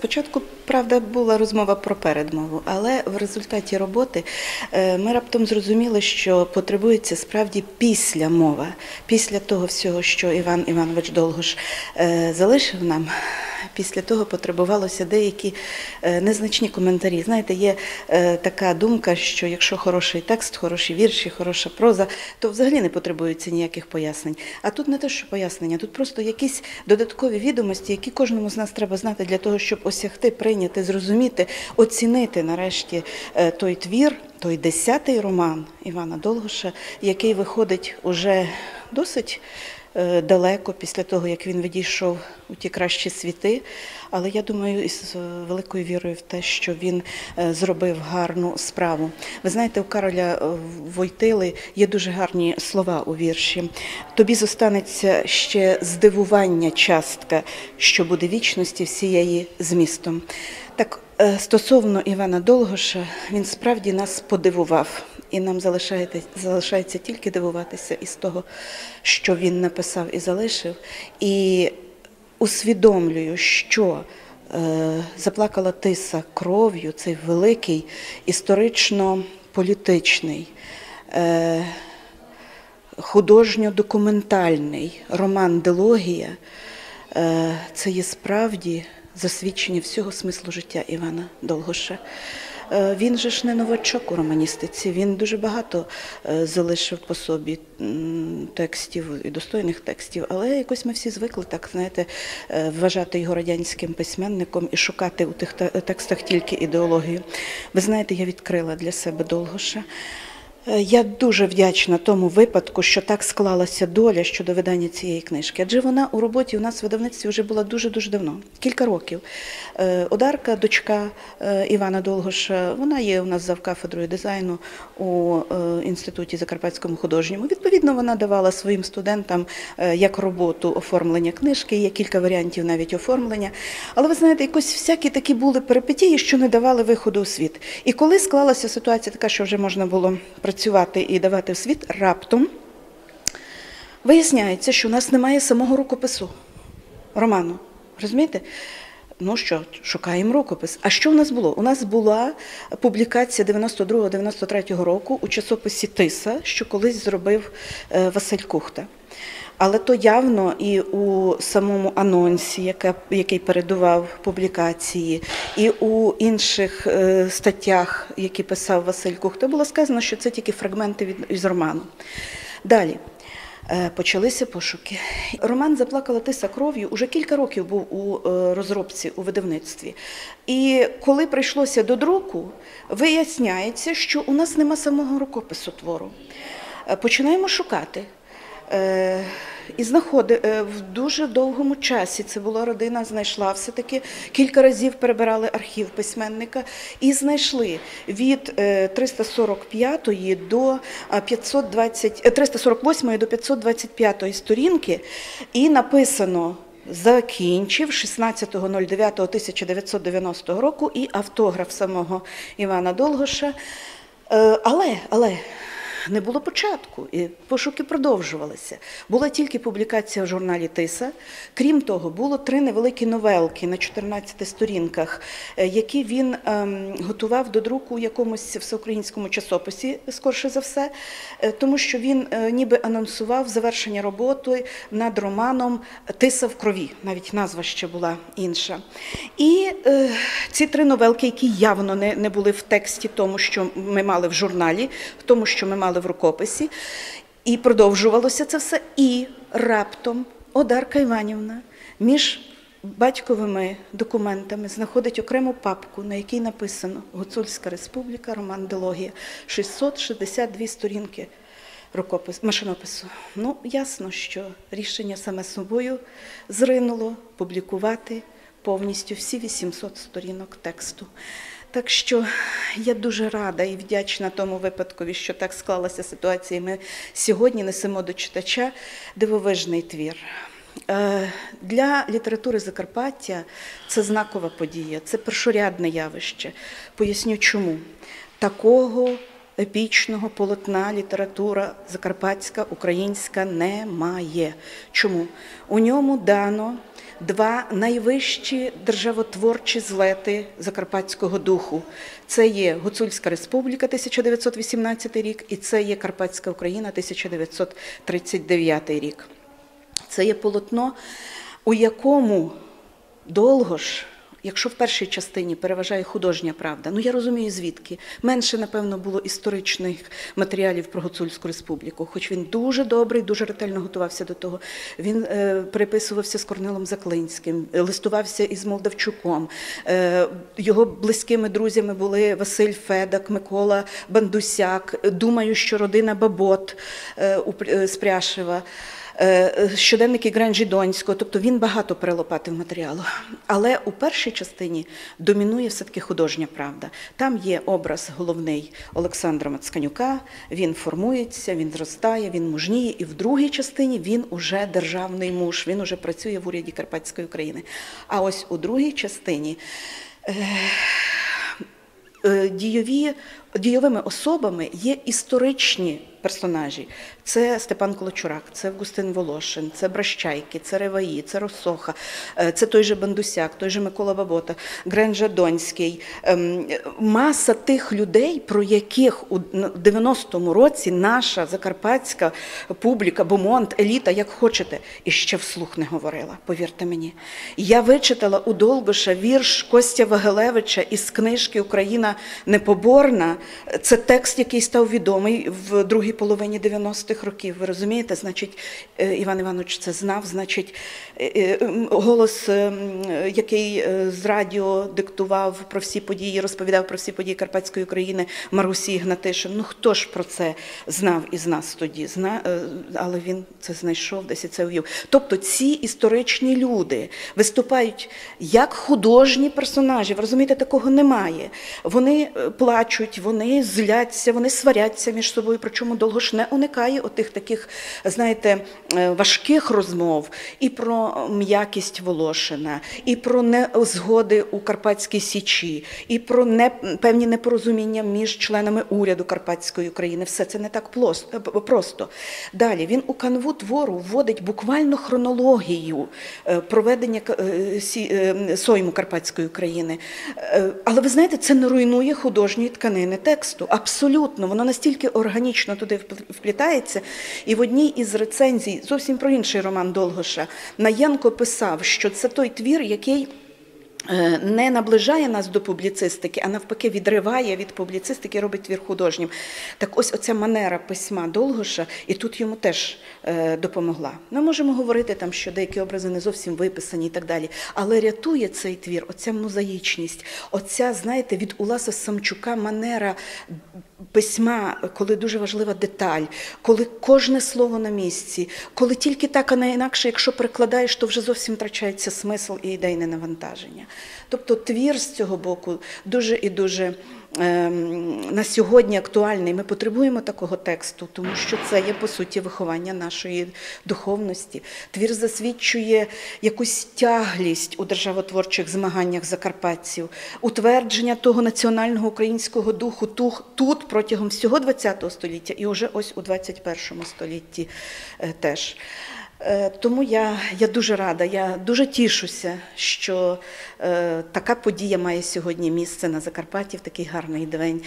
Спочатку, правда, була розмова про передмову, але в результаті роботи е, ми раптом зрозуміли, що потребується справді після мова, після того всього, що Іван Іванович Долгош е, залишив нам. Після того потребувалося деякі е, незначні коментарі. Знаєте, є така думка, що якщо хороший текст, хороші вірші, хороша проза, то взагалі не потребується ніяких пояснень. А тут не те, що пояснення, тут просто якісь додаткові відомості, які кожному з нас треба знати для того, щоб осягти, прийняти, зрозуміти, оцінити нарешті е, той твір, той десятий роман Івана Долгоша, який виходить уже досить далеко після того, як він відійшов у ті кращі світи. Але я думаю, із е, великою вірою в те, що він е, зробив гарну справу. Ви знаєте, у Кароля е, Войтили є дуже гарні слова у вірші. Тобі зостанеться ще здивування частка, що буде вічності всієї змістом. Так, е, стосовно Івана Долгоша, він справді нас подивував. І нам залишається, залишається тільки дивуватися із того, що він написав і залишив. І усвідомлюю, що е, заплакала тиса кров'ю, цей великий історично-політичний, е, художньо-документальний роман Дилогія. Е, це є справді засвідчення всього смислу життя Івана Долгоша. Е, Він же ж не новачок у романістиці. Він дуже багато е, залишив по собі текстів і достойних текстів, але якось ми всі звикли так, знаєте, е, вважати його радянським письменником і шукати у тих текстах тільки ідеологію. Ви знаєте, я відкрила для себе Долгоша. Е, Я дуже вдячна тому випадку, що так склалася доля щодо видання цієї книжки. Адже вона у роботі у нас в видавництві вже була дуже-дуже давно, кілька років. Е, Одарка, дочка е, Івана Долгоша, вона є у нас завкафедрою дизайну у е, інституті Закарпатському художньому. Відповідно, вона давала своїм студентам е, як роботу оформлення книжки, є кілька варіантів навіть оформлення. Але ви знаєте, якось всякі такі були перипетії, що не давали виходу у світ. І коли склалася ситуація така, що вже можна було працювати і давати в світ, раптом виясняється, що у нас немає самого рукопису роману. Розумієте? Ну що, шукаємо рукопис. А що у нас було? У нас була публікація 92-93 року у часописі Тиса, що колись зробив е, Василь Кухта. Але то явно і у самому анонсі, яка, який передував публікації, і у інших е, статтях, які писав Василь Кухта, було сказано, що це тільки фрагменти від, із роману. Далі. Е, Почалися пошуки. Роман Заплакала тиса кров'ю уже кілька років був у е, розробці у видавництві. І коли прийшлося до друку, виясняється, що у нас нема самого рукопису твору. Починаємо шукати. Е, І знаходи е, в дуже довгому часі це була родина, знайшла все-таки кілька разів перебирали архів письменника і знайшли від е, 345 до а, 520, е, 348 до 525 сторінки, і написано. Закінчив 16.09.1990 року і автограф самого Івана Долгоша. Е, Але, але не було початку, і пошуки продовжувалися. Була тільки публікація в журналі Тиса. Крім того, було три невеликі новелки на 14 сторінках, е, які він ем, готував до друку у якомусь всеукраїнському часописі, скорше за все, е, тому що він е, ніби анонсував завершення роботи над романом Тиса в крові. Навіть назва ще була інша. І е, ці три новелки, які явно не, не були в тексті, тому що ми мали в журналі, тому, що ми мали в рукописі, і продовжувалося це все. І раптом Одарка Іванівна між батьковими документами знаходить окрему папку, на якій написано Гуцульська республіка, Роман Дилогія, 662 сторінки рукопис, машинопису. Ну, ясно, що рішення саме собою зринуло публікувати повністю всі 800 сторінок тексту. Так що я дуже рада і вдячна тому випадкові, що так склалася ситуація. Ми сьогодні несемо до читача дивовижний твір. Е, Для літератури Закарпаття це знакова подія, це першорядне явище. Поясню чому. Такого епічного полотна література закарпатська, українська немає. Чому? У ньому дано два найвищі державотворчі злети закарпатського духу. Це є Гуцульська республіка 1918 рік, і це є Карпатська Україна 1939 рік. Це є полотно, у якому довго ж, якщо в першій частині переважає художня правда, ну я розумію звідки. Менше, напевно, було історичних матеріалів про Гуцульську республіку, хоч він дуже добрий, дуже ретельно готувався до того. Він е, переписувався з Корнилом Заклинським, е, листувався із Молдавчуком. Е, його близькими друзями були Василь Федак, Микола Бандусяк. Думаю, що родина Бабот е, у е, з Пряшева. Е, щоденники Гренджі Донського, тобто він багато перелопатив матеріалу. Але у першій частині домінує все-таки художня правда. Там є образ головний Олександра Мацканюка, він формується, він зростає, він мужніє. І в другій частині він уже державний муж, він уже працює в уряді Карпатської України. А ось у другій частині. Е, дійові, дійовими особами є історичні персонажі. Це Степан Колочурак, це Августин Волошин, це Бращайки, це Реваї, це Росоха, е, це той же Бандусяк, той же Микола Бабота, Гренжа Донський. Ем, Маса тих людей, про яких у 90-му році наша закарпатська публіка, бомонд, еліта, як хочете, і ще вслух не говорила, повірте мені. Я вичитала у Долбиша вірш Костя Вагелевича із книжки Україна непоборна. Це текст, який став відомий в другій половині 90-х років. Ви розумієте? Значить, е, Іван Іванович це знав. Значить, е, е, голос, який з радіо диктував про всі події, розповідав про всі події Карпатської України Марусі Ігнатишин. Ну хто ж про це знав із нас тоді? Але він це знайшов, десь і це увів. Тобто ці історичні люди виступають як художні персонажі. Ви розумієте, такого немає. Вони плачуть, зляться, вони сваряться між собою. Причому довго ж не уникає отих таких, знаєте, е, важких розмов і про м'якість Волошина, і про незгоди у Карпатській Січі, і про не, певні непорозуміння між членами уряду Карпатської України. Все це не так е, просто. Далі він у канву твору вводить буквально хронологію е, проведення сойму Карпатської України. Але ви знаєте, це не руйнує художньої тканини тексту. Абсолютно, воно настільки органічно туди впл- вплітається. І в одній із рецензій, зовсім про інший роман Долгоша, Наєнко писав, що це той твір, який. Е, Не наближає нас до публіцистики, а навпаки відриває від публіцистики, робить твір художнім. Так ось оця манера письма Долгоша, і тут йому теж е, допомогла. Ми можемо говорити там, що деякі образи не зовсім виписані і так далі. Але рятує цей твір, оця мозаїчність, оця, знаєте, від Уласа Самчука манера письма, коли дуже важлива деталь, коли кожне слово на місці, коли тільки так, а не інакше, якщо перекладаєш, то вже зовсім втрачається смисл і ідейне навантаження. Тобто твір з цього боку дуже і дуже на сьогодні актуальний. Ми потребуємо такого тексту, тому що це є по суті виховання нашої духовності. Твір засвідчує якусь тяглість у державотворчих змаганнях закарпатців, утвердження того національного українського духу тут протягом всього ХХ століття і вже ось у XXI столітті е, теж. Е, Тому я, я дуже рада, я дуже тішуся, що е, така подія має сьогодні місце на Закарпатті в такий гарний день.